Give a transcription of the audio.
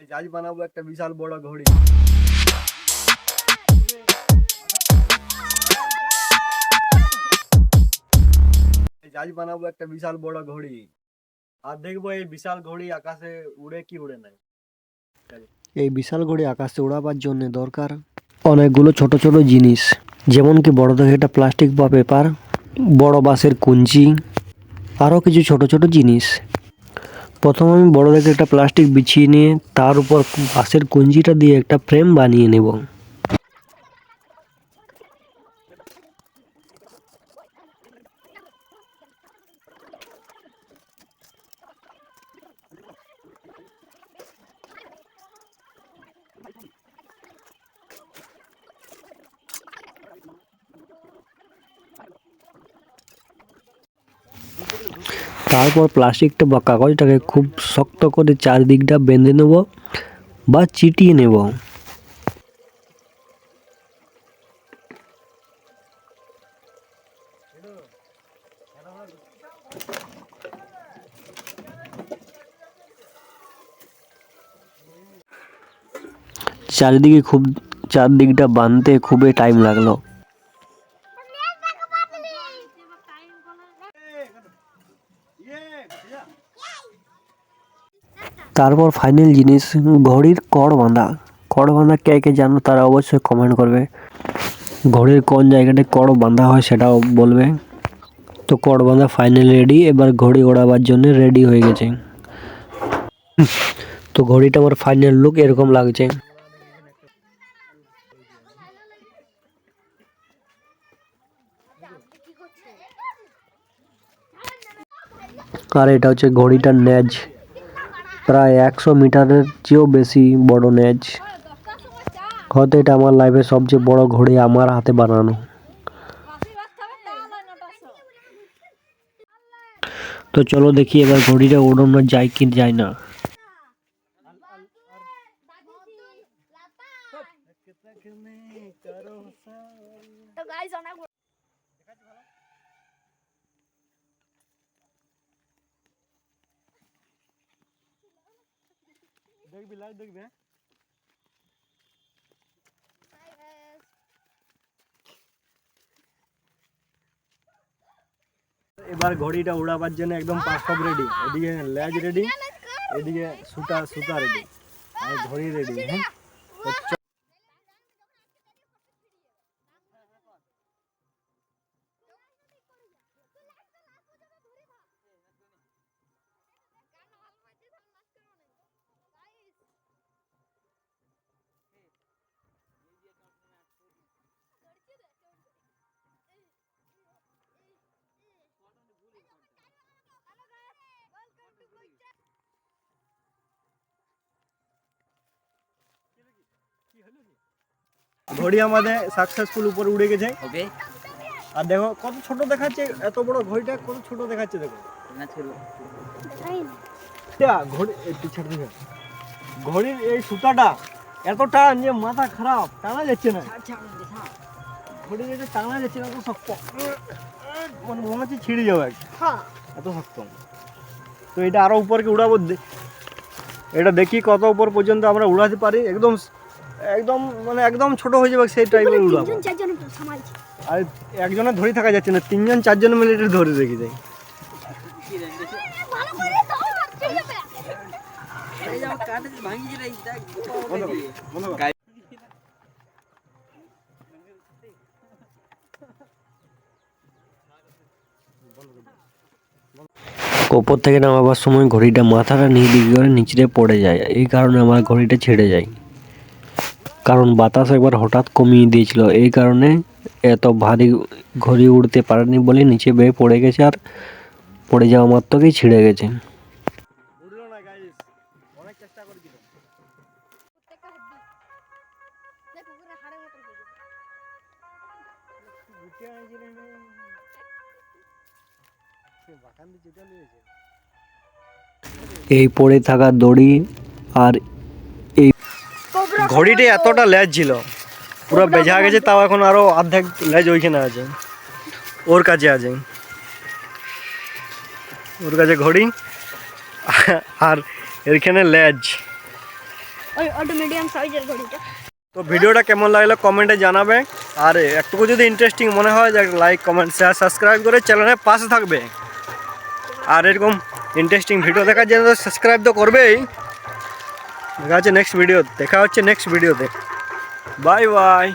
আজ বানাবো একটা বিশাল বড় ঘড়ি। আজ বানাবো একটা বিশাল বড় ঘড়ি। আর দেখব এই বিশাল ঘড়ি আকাশে উড়ে কি উড়ে নাই। এই বিশাল ঘড়ি আকাশে উড়াবার জন্য দরকার অনেকগুলো ছোট ছোট জিনিস, যেমন কি বড় দেখে একটা প্লাস্টিক বা পেপার বড় বাঁশের কুঞ্চি আরও কিছু ছোট ছোট জিনিস। প্রথম আমি বড় দেখে একটা প্লাস্টিক বিছিয়ে নিয়ে তার উপর বাঁশের কুঞ্জিটা দিয়ে একটা ফ্রেম বানিয়ে নেব। তারপর প্লাস্টিকটা বা কাগজটাকে খুব শক্ত করে চারদিকটা বেঁধে নেব বা চিটিয়ে নেব। চারিদিকে খুব, চারদিকটা বাঁধতে খুবই টাইম লাগল। তারপর ফাইনাল জিনিস, ঘড়ির কড় বাঁধা। কড় বাঁধা কে কে জানো তারা অবশ্যই কমেন্ট করবে। ঘড়ির কোন জায়গাটায় কড় বাঁধা হয় সেটাও বলবে। তো কড় বাঁধা ফাইনাল রেডি এবার ঘড়ি ওড়াবার জন্য রেডি হয়ে গেছে। তো ঘড়িটা আমার ফাইনাল লুক এরকম লাগছে। আর এটা হচ্ছে ঘড়িটার ন্যাজ প্রায় একশো মিটারের চেয়েও বেশি বড় ন্যাজ হয়তো এটা আমার লাইফের সবচেয়ে বড় ঘড়ি আমার হাতে বানানো। তো চলো দেখি এবার ঘড়িটা ওড়ানো যায় কি যায় না। দেখবি লাইট দেখবি হ্যাঁ এবার ঘড়িটা উড়াবার জন্য একদম পারফেক্ট রেডি এদিকে ল্যাজ রেডি এদিকে সুতা সুতা রেডি আর ঘড়ি রেডি হ্যাঁ ঘড়ি আমাদের সাকসেসফুল উপরে উড়ে গেছে। ওকে। আর দেখো কত ছোট দেখাচ্ছে এত বড় ঘড়িটা কত ছোট দেখাচ্ছে দেখো। না ছিল। এটা ঘড়ি একটু ছেড়ে দিবে ঘড়ির এই সুতাটা এত টান যে মাথা খারাপ টানা যাচ্ছে না। ঘড়ির এটা টানা যাচ্ছে না এত শক্ত। মানে মনে হচ্ছে ছিঁড়ে যাবে। হ্যাঁ। এত শক্ত। তো এটা আরও উপরকে উড়াবো। দে- এটা দেখি কত উপর পর্যন্ত আমরা উড়াতে পারি। একদম একদম মানে একদম ছোট হয়ে যাবে সেই টাইপের তিনজন আর একজনে ধরে থাকা যাচ্ছে না তিনজন চারজন মিলে এটা ধরে রেখে যায় ভালো করে দাও ঠিক আছে এই যাও কাটে ভাঙি রে দেখ ওপর থেকে নামাবার সময় ঘড়িটা মাথাটা নিয়ে দিকে করে নিচে পড়ে যায় এই কারণে আমার ঘড়িটা ছেড়ে যায়। কারণ বাতাস একবার হঠাৎ কমিয়ে দিয়েছিল। এই কারণে এত ভারী ঘড়ি উড়তে পারেনি বলে নিচে বেয়ে পড়ে গেছে আর পড়ে যাওয়া মাত্রকেই ছিঁড়ে গেছে। এই পড়ে থাকা দড়ি আর ঘড়িটা এতটা ল্যাজ ছিল পুরো বেঝা গেছে তাও এখন আরও অর্ধেক ল্যাজ ওইখানে আছে। ওর কাছে আছে। ওর কাছে ঘড়ি আর এখানে ল্যাজ তো ভিডিওটা কেমন লাগল কমেন্টে জানাবে। আর একটুকু যদি ইন্টারেস্টিং মনে হয় যে লাইক কমেন্ট শেয়ার সাবস্ক্রাইব করে চ্যানেলের পাশে থাকবে। আর এরকম ইন্টারেস্টিং ভিডিও দেখার জন্য সাবস্ক্রাইব তো করবেই। देखा नेक्स्ट वीडियो देखा नेक्स्ट वीडियो दे बाय बाय